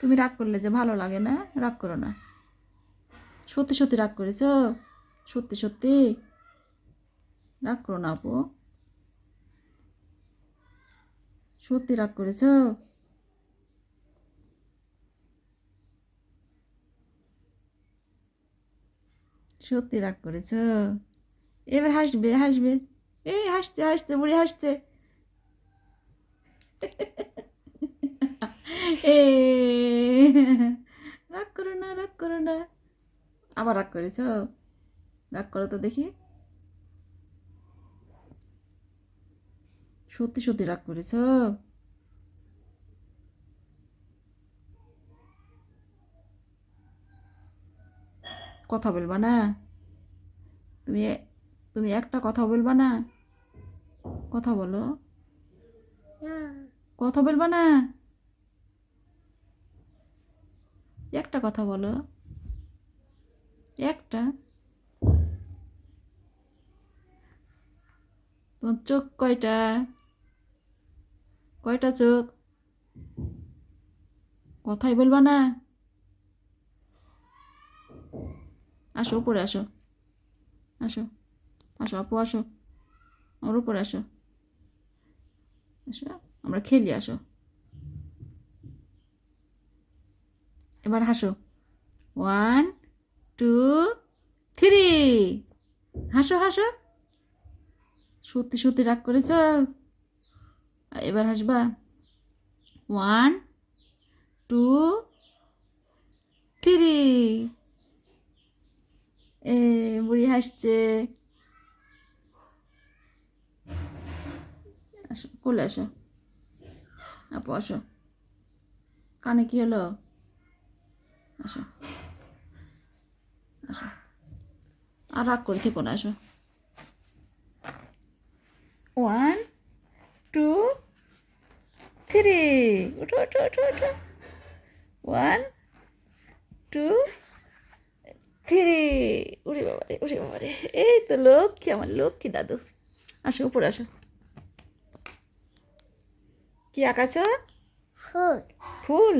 তুমি রাগ করলে যে ভালো লাগে না, রাগ করো না। সত্যি সত্যি রাগ করেছ? সত্যি সত্যি? রাগ করো না আপু। সত্যি রাগ করেছ? সত্যি রাগ করেছ? এবার হাসবে হাসবে। এই হাসছে হাসছে, বুড়ি হাসছে। রাগ করো না রাগ করো না। আবার রাগ করেছ? রাগ করো তো দেখি। সত্যি সত্যি রাগ করেছ? কথা বলবা না? তুমি তুমি একটা কথা বলবা না? কথা বলো। কথা বলবা না? একটা কথা বলো। একটা। তোমার চোখ কয়টা? কয়টা চোখ? কথাই বলবা না। আসো, উপরে আসো। আসো আসো, আপু, আসো। আমার উপরে আসো। আসো, আমরা খেলি, আসো। এবার হাসো। ওয়ান টু থ্রি হাসো হাসো। সত্যি সত্যি রাগ করেছ? এবার হাসবা। ওয়ান টু থ্রি এ, বুড়ি হাসছে। আসো, কোলে আসো। আপু, আসো। কানে কি হলো? আসো। আসো। আর রাগ করে থেকো না আসো। ওয়ান টু থ্রি উঠো উঠো উঠো উঠো। ওয়ান টু থ্রি উড়ি বাবারে উড়ি বাবারে এই তো লক্ষ্মী আমার লক্ষ্মী দাদু। আসো উপরে আসো। কি আঁকাছ? ফুল। ফুল?